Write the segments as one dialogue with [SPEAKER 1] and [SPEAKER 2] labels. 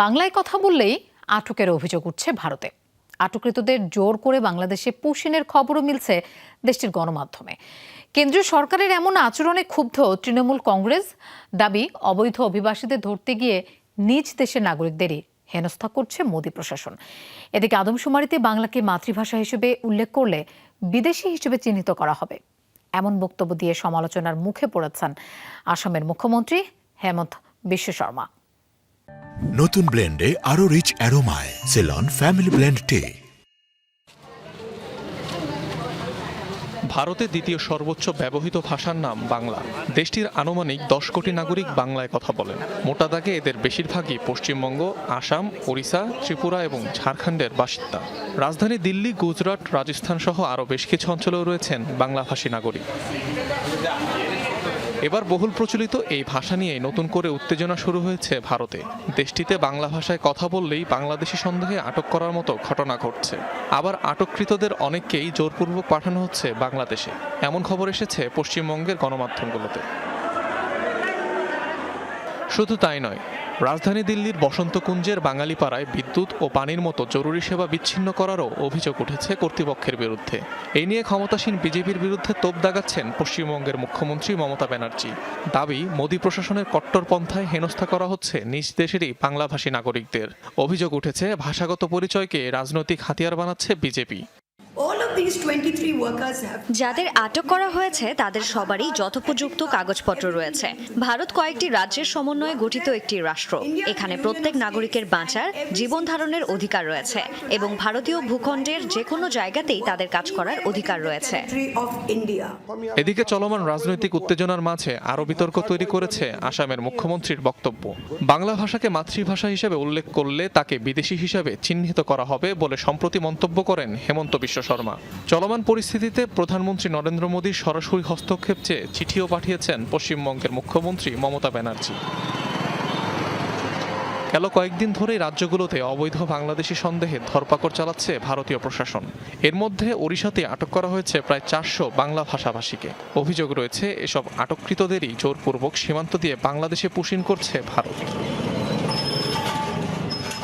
[SPEAKER 1] বাংলায় কথা বললেই আটকের অভিযোগ উঠছে ভারতে। আটককৃতদের জোর করে বাংলাদেশে পুশিনের খবরও মিলছে দেশটির গণমাধ্যমে। কেন্দ্রীয় সরকারের এমন আচরণে ক্ষুব্ধ তৃণমূল কংগ্রেস। দাবি, অবৈধ অভিবাসীদের ধরতে গিয়ে নিজ দেশের নাগরিকদেরই হেনস্থা করছে মোদী প্রশাসন। এদিকে আদমশুমারিতে বাংলাকে মাতৃভাষা হিসেবে উল্লেখ করলে বিদেশি হিসেবে চিহ্নিত করা হবে। এমন বক্তব্য দিয়ে সমালোচনার মুখে পড়েছেন আসামের মুখ্যমন্ত্রী হেমন্ত বিশ্ব শর্মা।
[SPEAKER 2] নতুন ব্লেন্ডে আরও রিচ অ্যারোমায় সেলন ফ্যামিলি ব্লেন্ড টে
[SPEAKER 3] ভারতে দ্বিতীয় সর্বোচ্চ ব্যবহৃত ভাষার নাম বাংলা। দেশটির আনুমানিক দশ কোটি নাগরিক বাংলায় কথা বলেন। মোটা দাগে এদের বেশিরভাগই পশ্চিমবঙ্গ, আসাম, ওড়িশা, ত্রিপুরা এবং ঝাড়খণ্ডের বাসিন্দা। রাজধানী দিল্লি, গুজরাট রাজস্থান সহ আরও বেশ কিছু অঞ্চলেও রয়েছেন বাংলাভাষী নাগরিক। এবার বহুল প্রচলিত এই ভাষা নিয়ে নতুন করে উত্তেজনা শুরু হয়েছে ভারতে। দেশটিতে বাংলা ভাষায় কথা বললেই বাংলাদেশি সন্দেহে আটক করার মতো ঘটনা ঘটছে। আবার আটককৃতদের অনেককেই জোরপূর্বক পাঠানো হচ্ছে বাংলাদেশে। এমন খবর এসেছে পশ্চিমবঙ্গের গণমাধ্যমগুলোতে। শুধু তাই নয় রাজধানী দিল্লির বসন্তকুঞ্জের বাঙালিপাড়ায় বিদ্যুৎ ও পানির মতো জরুরি সেবা বিচ্ছিন্ন করারও অভিযোগ উঠেছে কর্তৃপক্ষের বিরুদ্ধে। এই নিয়ে ক্ষমতাসীন বিজেপির বিরুদ্ধে তোপ দাগাচ্ছেন পশ্চিমবঙ্গের মুখ্যমন্ত্রী মমতা ব্যানার্জি। দাবি, মোদী প্রশাসনের কট্টরপন্থায় হেনস্থা করা হচ্ছে নিজ দেশেরই বাংলাভাষী নাগরিকদের। অভিযোগ উঠেছে, ভাষাগত পরিচয়কে রাজনৈতিক হাতিয়ার বানাচ্ছে বিজেপি।
[SPEAKER 4] যাদের আটক করা হয়েছে তাদের সবারই যথোপযুক্ত কাগজপত্র রয়েছে। ভারত কয়েকটি রাজ্যের সমন্বয়ে গঠিত একটি রাষ্ট্র। এখানে প্রত্যেক নাগরিকের বাঁচার জীবন ধারণের অধিকার রয়েছে এবং ভারতীয় ভূখণ্ডের যে কোনো জায়গাতেই তাদের কাজ করার অধিকার রয়েছে.
[SPEAKER 3] এদিকে চলমান রাজনৈতিক উত্তেজনার মাঝে আরও বিতর্ক তৈরি করেছে আসামের মুখ্যমন্ত্রীর বক্তব্য। বাংলা ভাষাকে মাতৃভাষা হিসেবে উল্লেখ করলে তাকে বিদেশি হিসাবে চিহ্নিত করা হবে বলে সম্প্রতি মন্তব্য করেন হেমন্ত বিশ্ব শর্মা। চলমান পরিস্থিতিতে প্রধানমন্ত্রী নরেন্দ্র মোদীর সরাসরি হস্তক্ষেপ চেয়ে চিঠিও পাঠিয়েছেন পশ্চিমবঙ্গের মুখ্যমন্ত্রী মমতা ব্যানার্জি। গেল কয়েকদিন ধরেই রাজ্যগুলোতে অবৈধ বাংলাদেশি সন্দেহে ধরপাকড় চালাচ্ছে ভারতীয় প্রশাসন। এর মধ্যে ওড়িশাতে আটক করা হয়েছে প্রায় চারশো বাংলা ভাষাভাষীকে। অভিযোগ রয়েছে, এসব আটককৃতদেরই জোরপূর্বক সীমান্ত দিয়ে বাংলাদেশে পুশিন করছে ভারত।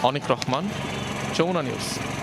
[SPEAKER 3] অনিক রহমান, যমুনা নিউজ।